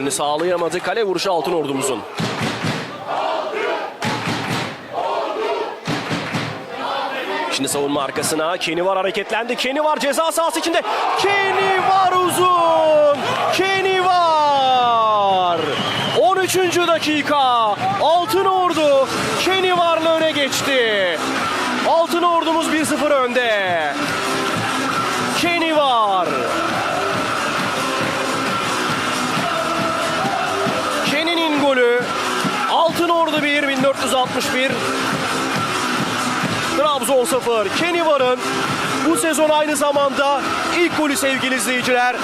Kontrolünü sağlayamadı. Kale vuruşu altın ordumuzun. Şimdi savunma arkasına. Kenny var hareketlendi. Kenny var ceza sahası içinde. Kenny var uzun. Kenny var. 13. dakika. Altın Ordu Kenny varla öne geçti. Altın Ordumuz 1-0 önde. Kenny var. 461 Trabzon 0. Kenny Var'ın bu sezon aynı zamanda ilk golü sevgili izleyiciler.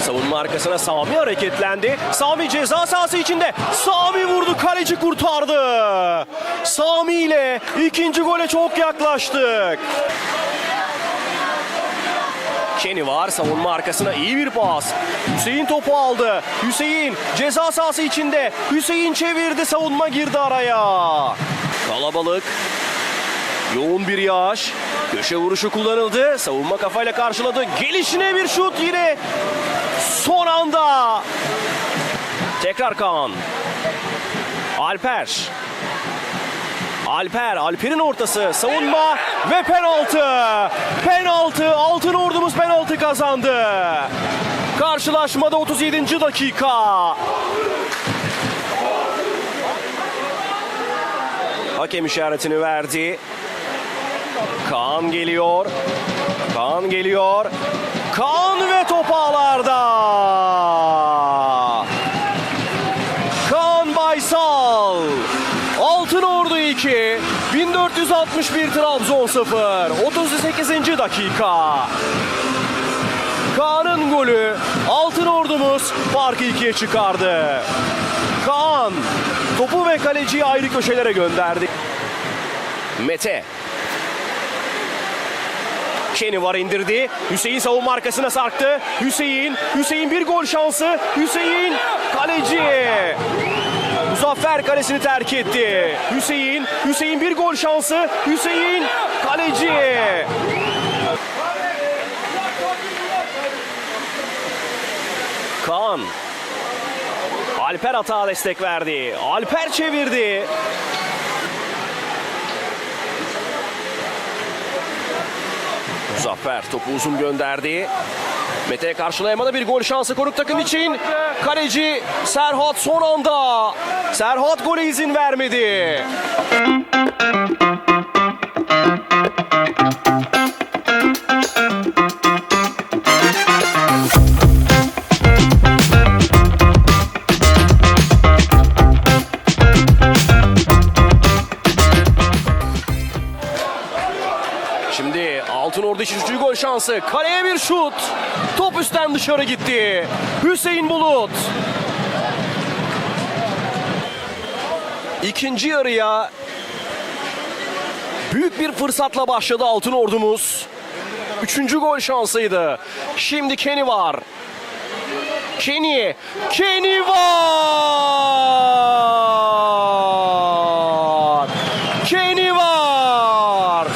Savunma arkasına Sami hareketlendi. Sami ceza sahası içinde. Sami vurdu kaleci kurtardı. Sami ile ikinci gole çok yaklaştık. Kenny var savunma arkasına iyi bir pas. Hüseyin topu aldı. Hüseyin ceza sahası içinde. Hüseyin çevirdi savunma girdi araya. Kalabalık. Yoğun bir yağış. Köşe vuruşu kullanıldı. Savunma kafayla karşıladı. Gelişine bir şut yine. Son anda. Tekrar Kaan. Alper. Alper, Alper'in ortası, savunma ve penaltı. Penaltı, altın penaltı kazandı. Karşılaşmada 37. dakika. Hakem işaretini verdi. Kaan geliyor. Kaan geliyor. Kaan ve top ağlarda. Kaan Baysal. Altın Ordu 2. 1461 Trabzon 0. 38. dakika. Golü Altın Ordumuz farkı ikiye çıkardı. Kaan topu ve kaleciyi ayrı köşelere gönderdi. Mete Kenny var indirdi. Hüseyin savunma arkasına sarktı. Hüseyin, Hüseyin bir gol şansı. Hüseyin kaleci. Muzaffer kalesini terk etti. Hüseyin, Hüseyin bir gol şansı. Hüseyin kaleci. Kaan. Alper atağa destek verdi. Alper çevirdi. Muzaffer topu uzun gönderdi. Mete karşılayamadı bir gol şansı konuk takım için. Kaleci Serhat son anda. Serhat gole izin vermedi. Şansı. Kaleye bir şut. Top üstten dışarı gitti. Hüseyin Bulut. İkinci yarıya büyük bir fırsatla başladı Altın Ordumuz. Üçüncü gol şansıydı. Şimdi Kenny var. Kenny. Kenny var. Kenny var.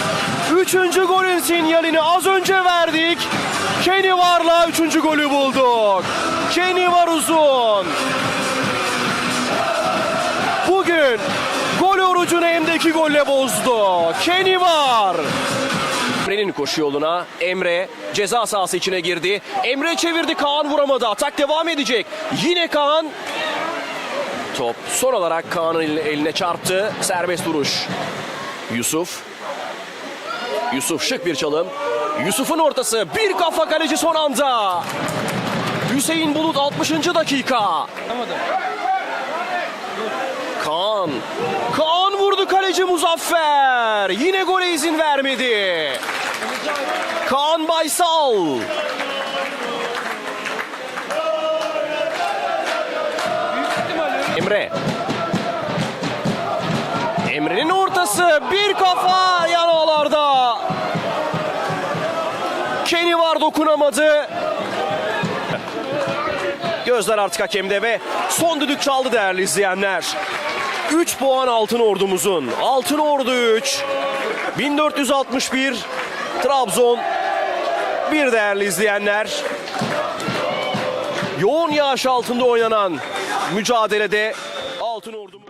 Üçüncü golün sinyalini. Kenny varla üçüncü golü bulduk. Kenny var uzun. Bugün gol orucunu hem de iki golle bozdu. Kenny var. Emre'nin koşu yoluna Emre ceza sahası içine girdi. Emre çevirdi Kaan vuramadı. Atak devam edecek. Yine Kaan Top son olarak Kaan'ın eline, çarptı. Serbest vuruş. Yusuf. Yusuf şık bir çalım. Yusuf'un ortası. Bir kafa kaleci son anda. Hüseyin Bulut 60. dakika. Kaan. Kaan vurdu kaleci Muzaffer. Yine gole izin vermedi. Kaan Baysal. Emre. Emre'nin ortası bir kafa dokunamadı. Gözler artık hakemde ve son düdük çaldı değerli izleyenler. 3 puan altın ordumuzun. Altın ordu 3. 1461 Trabzon bir değerli izleyenler. yoğun yağış altında oynanan mücadelede Altın Ordumuz